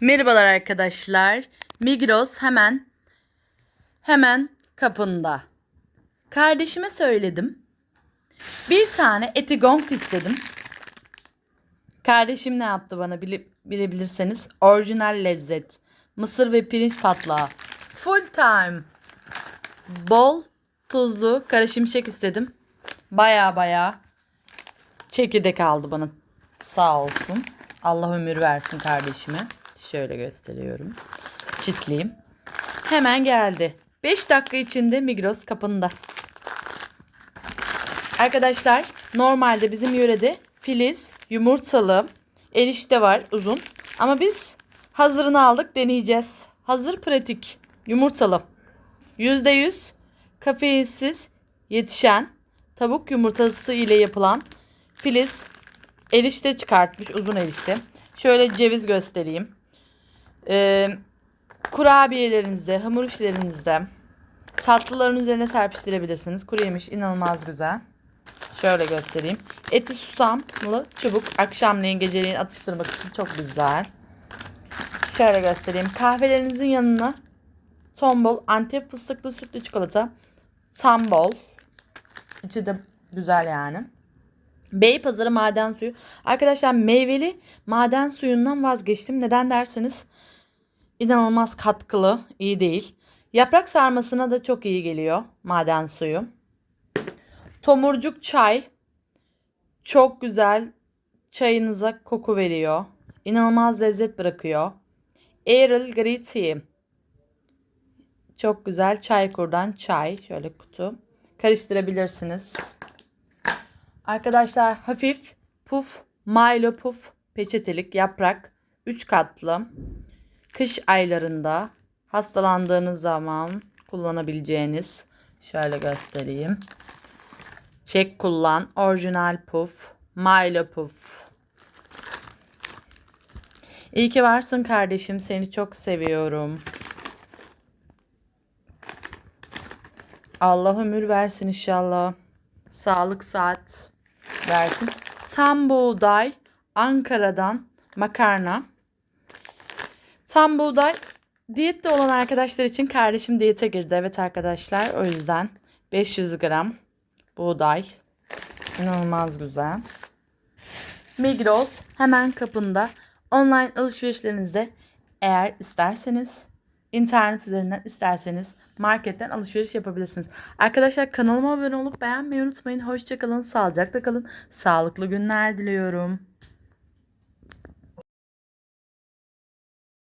Merhabalar arkadaşlar. Migros hemen hemen kapında. Kardeşime söyledim. Bir tane etigong istedim. Kardeşim ne yaptı bana bile, bilebilirseniz. Orijinal lezzet. Mısır ve pirinç patlağı. Full time. Bol tuzlu karışım şek istedim. Baya baya çekirdek aldı bana. Sağ olsun. Allah ömür versin kardeşime. Şöyle gösteriyorum. Çitleyeyim. Hemen geldi. 5 dakika içinde Migros kapında. Arkadaşlar normalde bizim yörede filiz, yumurtalı, erişte var uzun. Ama biz hazırını aldık deneyeceğiz. Hazır pratik yumurtalı. %100 kafeinsiz yetişen tavuk yumurtası ile yapılan filiz erişte çıkartmış uzun erişte. Şöyle ceviz göstereyim. Ee, kurabiyelerinizde, hamur işlerinizde tatlıların üzerine serpiştirebilirsiniz. Kuru yemiş inanılmaz güzel. Şöyle göstereyim. Eti susamlı çubuk akşamleyin geceleyin atıştırmak için çok güzel. Şöyle göstereyim. Kahvelerinizin yanına tombol antep fıstıklı sütlü çikolata tam bol. İçi de güzel yani. Beypazarı maden suyu. Arkadaşlar meyveli maden suyundan vazgeçtim. Neden derseniz inanılmaz katkılı, iyi değil. Yaprak sarmasına da çok iyi geliyor maden suyu. Tomurcuk çay çok güzel çayınıza koku veriyor. İnanılmaz lezzet bırakıyor. Earl Grey Tea. Çok güzel çaykurdan çay. Şöyle kutu. Karıştırabilirsiniz. Arkadaşlar hafif puf, Milo puf peçetelik yaprak 3 katlı. Kış aylarında hastalandığınız zaman kullanabileceğiniz şöyle göstereyim. Çek kullan orijinal puf, Milo puf. İyi ki varsın kardeşim. Seni çok seviyorum. Allah ömür versin inşallah. Sağlık saat versin. Tam buğday Ankara'dan makarna. Tam buğday diyette olan arkadaşlar için kardeşim diyete girdi. Evet arkadaşlar o yüzden 500 gram buğday. İnanılmaz güzel. Migros hemen kapında. Online alışverişlerinizde eğer isterseniz internet üzerinden isterseniz marketten alışveriş yapabilirsiniz. Arkadaşlar kanalıma abone olup beğenmeyi unutmayın. Hoşçakalın, sağlıcakla kalın. Sağlıklı günler diliyorum.